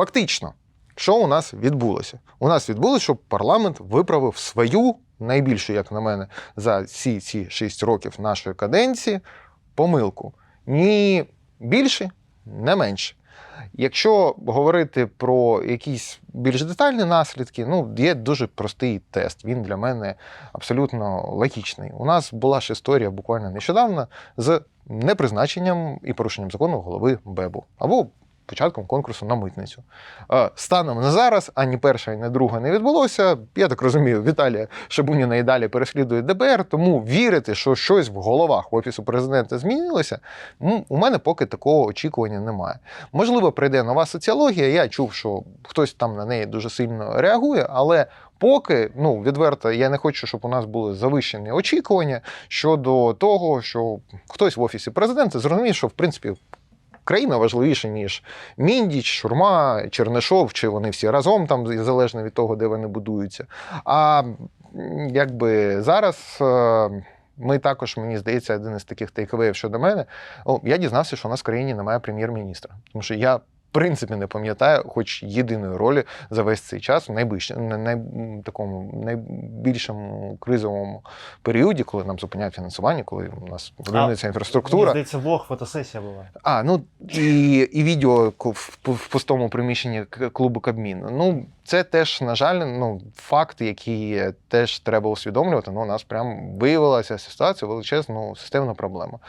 Фактично, що у нас відбулося? У нас відбулося, що парламент виправив свою найбільшу, як на мене, за всі ці шість років нашої каденції помилку. Ні більше, не менше. Якщо говорити про якісь більш детальні наслідки, ну є дуже простий тест. Він для мене абсолютно логічний. У нас була ж історія буквально нещодавно з непризначенням і порушенням закону голови БЕБу або початком конкурсу на митницю. Станом на зараз ані перша, ані друга не відбулося. Я так розумію, Віталія Шабуніна і далі переслідує ДБР, тому вірити, що щось в головах офісу президента змінилося, у мене поки такого очікування немає. Можливо, прийде нова соціологія. Я чув, що хтось там на неї дуже сильно реагує, але. Поки ну відверто, я не хочу, щоб у нас були завищені очікування щодо того, що хтось в офісі президента зрозуміє, що в принципі країна важливіша, ніж Міндіч, Шурма, Чернишов, чи вони всі разом там, залежно від того, де вони будуються. А якби зараз. е, Ми також, мені здається, один із таких тейковеїв щодо мене. О, я дізнався, що у нас в країні немає прем'єр-міністра. Тому що я, принципі, не пам'ятаю, хоч єдиної ролі за весь цей час в найближчому, на най, такому найбільшому кризовому періоді, коли нам зупиняють фінансування, коли у нас руйнується Мені інфраструктура. здається, влог фотосесія була. А, ну і, і відео в, в пустому приміщенні клубу Кабмін. Ну, це теж, на жаль, ну, факт, який теж треба усвідомлювати. Ну, у нас прям виявилася ситуація величезну системну проблему.